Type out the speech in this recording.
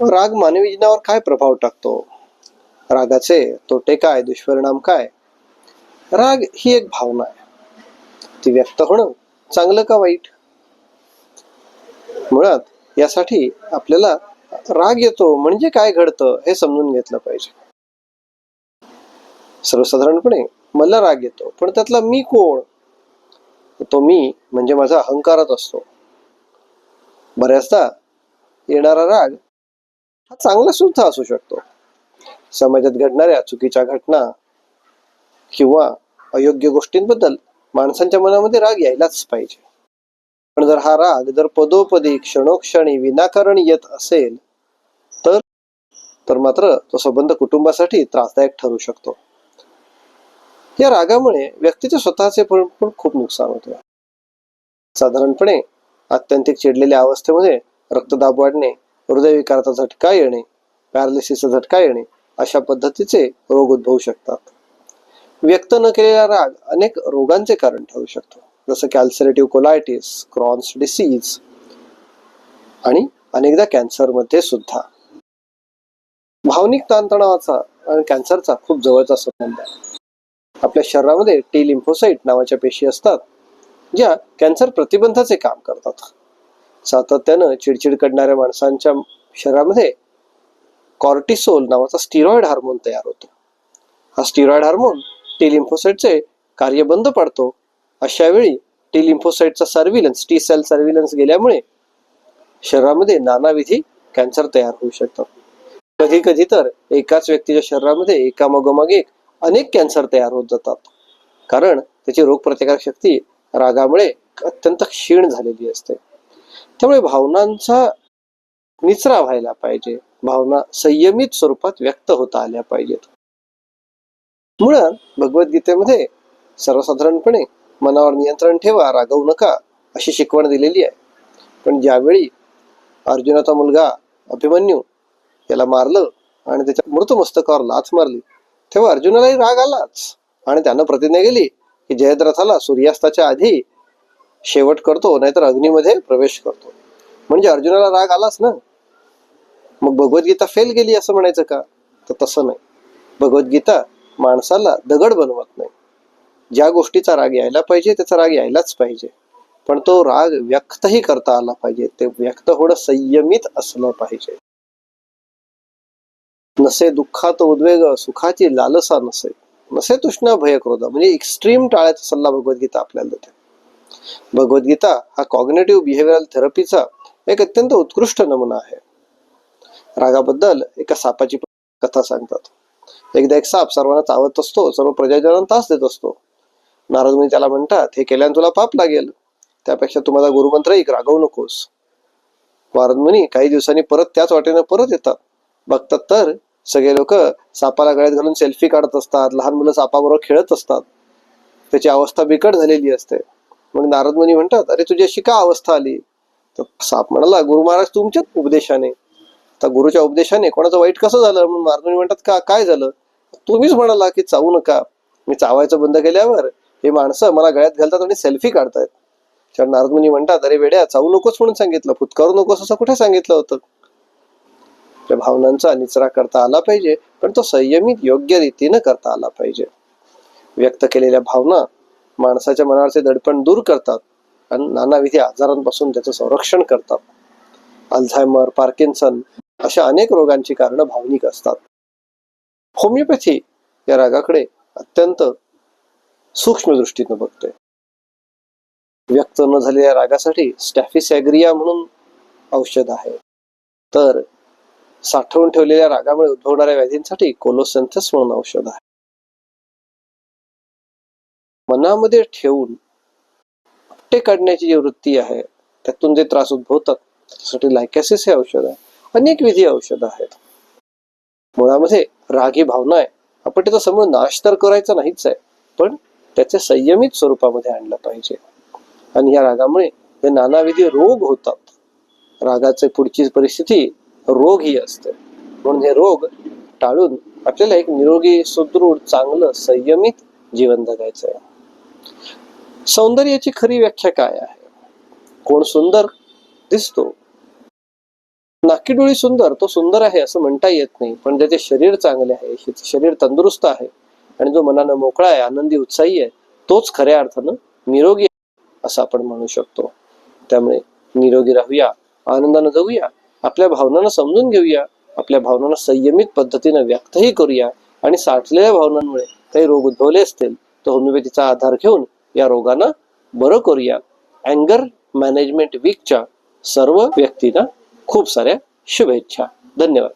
राग मानवी जीवनावर काय प्रभाव टाकतो? रागाचे तोटे काय? दुष्परिणाम काय? राग ही एक भावना आहे. ती व्यक्त होणं चांगलं का वाईट? मुळात यासाठी आपल्याला राग येतो म्हणजे काय घडतं हे समजून घेतलं पाहिजे. सर्वसाधारणपणे मला राग येतो पण त्यातला मी कोण? तो मी म्हणजे माझा अहंकारच असतो. बऱ्याचदा येणारा राग हा चांगला सुद्धा असू शकतो. समाजात घडणाऱ्या चुकीच्या घटना किंवा अयोग्य गोष्टींबद्दल माणसांच्या मनामध्ये राग यायलाच पाहिजे. पण जर हा राग जर पदोपदी क्षणोक्षणी विनाकारण येत असेल तर तर मात्र तो संबंध कुटुंबासाठी त्रासदायक ठरू शकतो. या रागामुळे व्यक्तीचे स्वतःचे पण खूप नुकसान होते. साधारणपणे आत्यंतिक चिडलेल्या अवस्थेमध्ये रक्तदाब वाढणे हृदयविकाराचा झटका येणे पॅरालिसिसचा झटका येणे अशा पद्धतीचे रोग उद्भवू शकतात. व्यक्त न केलेला राग अनेक रोगांचे कारण ठरू शकतो. जसं कॅल्सरेटिव्ह कोलायटिस क्रॉन्स डिसीज आणि अनेकदा कॅन्सरमध्ये सुद्धा. भावनिक ताणतणावाचा आणि कॅन्सरचा खूप जवळचा संबंध आहे. आपल्या शरीरामध्ये टी लिम्फोसाइट नावाच्या पेशी असतात ज्या कॅन्सर प्रतिबंधाचे काम करतात. सातत्यानं चिडचिड करणाऱ्या माणसांच्या शरीरामध्ये कॉर्टिसोल नावाचा स्टिरॉइड हार्मोन तयार होतो. हा स्टिरॉइड हार्मोन टी लिम्फोसाइटचे कार्य बंद पडतो. अशा वेळी टी लिम्फोसाइटचा सर्व्हिलन्स टी सेल सर्व्हिलन्स गेल्यामुळे शरीरामध्ये नानाविधी कॅन्सर तयार होऊ शकतात. कधी कधी तर एकाच व्यक्तीच्या शरीरामध्ये एकामागोमाग एक अनेक कॅन्सर तयार होत जातात. कारण त्याची रोगप्रतिकारक शक्ती रागामुळे अत्यंत क्षीण झालेली असते. त्यामुळे भावनांचा निचरा व्हायला पाहिजे. भावना संयमित स्वरूपात व्यक्त होता आल्या पाहिजेत. मुळात भगवद्गीतेमध्ये सर्वसाधारणपणे मनावर नियंत्रण ठेवा रागवू नका अशी शिकवण दिलेली आहे. पण ज्यावेळी अर्जुनाचा मुलगा अभिमन्यू याला मारलं आणि त्याच्या मृतमस्तकावर लाथ मारली तेव्हा अर्जुनालाही राग आलाच आणि त्यानं प्रतिज्ञा केली की जयद्रथाला सूर्यास्ताच्या आधी शेवट करतो नाहीतर अग्नीमध्ये प्रवेश करतो. म्हणजे अर्जुनाला राग आलाच ना? मग भगवद्गीता फेल गेली असं म्हणायचं का? तर तसं नाही. भगवद्गीता माणसाला दगड बनवत नाही. ज्या गोष्टीचा राग यायला पाहिजे त्याचा राग यायलाच पाहिजे. पण तो राग व्यक्तही करता आला पाहिजे. ते व्यक्त होणं संयमित असलं पाहिजे. नसे दुःखात उद्वेग सुखाची लालसा नसे. नसे तृष्णा भयक्रोध. म्हणजे एक्स्ट्रीम टाळायचा सल्ला भगवद्गीता आपल्याला देते. भगवद्गीता हा कॉग्नेटिव्ह बिहेवियरल थेरपीचा एक अत्यंत उत्कृष्ट नमुना आहे. रागाबद्दल एका सापाची कथा सांगतात. एकदा एक साप सर्वांना चावत असतो सर्व प्रजाजनांना त्रास देत असतो. नारद मुनी त्याला म्हणतात हे केल्याने तुला पाप लागेल. त्यापेक्षा तू माझा गुरुमंत्र एक रागवू नकोस. नारद मुनी काही दिवसांनी परत त्याच वाटेने परत येतात. बघतात तर सगळे लोक सापाला गळ्यात घालून सेल्फी काढत असतात लहान मुलं सापाबरोबर खेळत असतात. त्याची अवस्था बिकट झालेली असते. मग नारद मुनी म्हणतात अरे तुझी अशी का अवस्था आली? तर साप म्हणाला गुरु महाराज तुमच्याच उपदेशाने. तर गुरुच्या उपदेशाने कोणाचं वाईट कसं झालं? म्हणून नारद मुनी म्हणतात का काय झालं? तुम्हीच म्हणाला की चावू नका. मी चावायचं बंद केल्यावर हे माणसं मला गळ्यात घालतात आणि सेल्फी काढतायत. तर नारद मुनी म्हणतात अरे वेड्या चावू नकोस म्हणून सांगितलं. फुतकारू नकोस असं कुठे सांगितलं होतं? त्या भावनांचा निचरा करता आला पाहिजे पण तो संयमित योग्य रीतीनं करता आला पाहिजे. व्यक्त केलेल्या भावना माणसाच्या मनावरचे दडपण दूर करतात आणि नानाविधी आजारांपासून त्याचं संरक्षण करतात. अल्झायमर पार्किन्सन अशा अनेक रोगांची कारणं भावनिक असतात. होमिओपॅथी या रागाकडे अत्यंत सूक्ष्म दृष्टीनं बघते व्यक्त न झालेल्या रागासाठी स्टॅफिसॅग्रिया म्हणून औषध आहे. तर साठवून ठेवलेल्या रागामुळे उद्भवणाऱ्या व्याधींसाठी कोलोसेंथस म्हणून औषध आहे. मनामध्ये ठेवून आपटे काढण्याची जी वृत्ती आहे त्यातून जे त्रास उद्भवतात त्यासाठी लायकॅसिस हे औषध आहे. अनेक विधी औषध आहेत. मुळामध्ये रागी भावना आहे. आपण त्याचा समोर नाश तर करायचा नाहीच आहे पण त्याचे संयमित स्वरूपामध्ये आणलं पाहिजे. आणि या रागामुळे हे नानाविधी रोग होतात. रागाचे पुढची परिस्थिती रोग ही असते. म्हणून हे रोग टाळून आपल्याला एक निरोगी सुदृढ चांगलं संयमित जीवन जगायचं आहे. सौंदर्याची खरी व्याख्या काय आहे? कोण सुंदर दिसतो? नाकी डोळी सुंदर तो सुंदर आहे असं म्हणता येत नाही पण ज्याचे शरीर चांगले आहे शरीर तंदुरुस्त आहे आणि जो मनानं मोकळा आहे आनंदी उत्साही आहे तोच खऱ्या अर्थानं निरोगी आहे असं आपण म्हणू शकतो. त्यामुळे निरोगी राहूया आनंदानं जगूया आपल्या भावनांना समजून घेऊया आपल्या भावनांना संयमित पद्धतीनं व्यक्तही करूया आणि साठलेल्या भावनांमुळे काही रोग उद्भवले असतील तर होमिओपॅथीचा आधार घेऊन या रोगांना बरं करूया. अँगर मॅनेजमेंट वीकच्या सर्व व्यक्तींना खूप साऱ्या शुभेच्छा. धन्यवाद.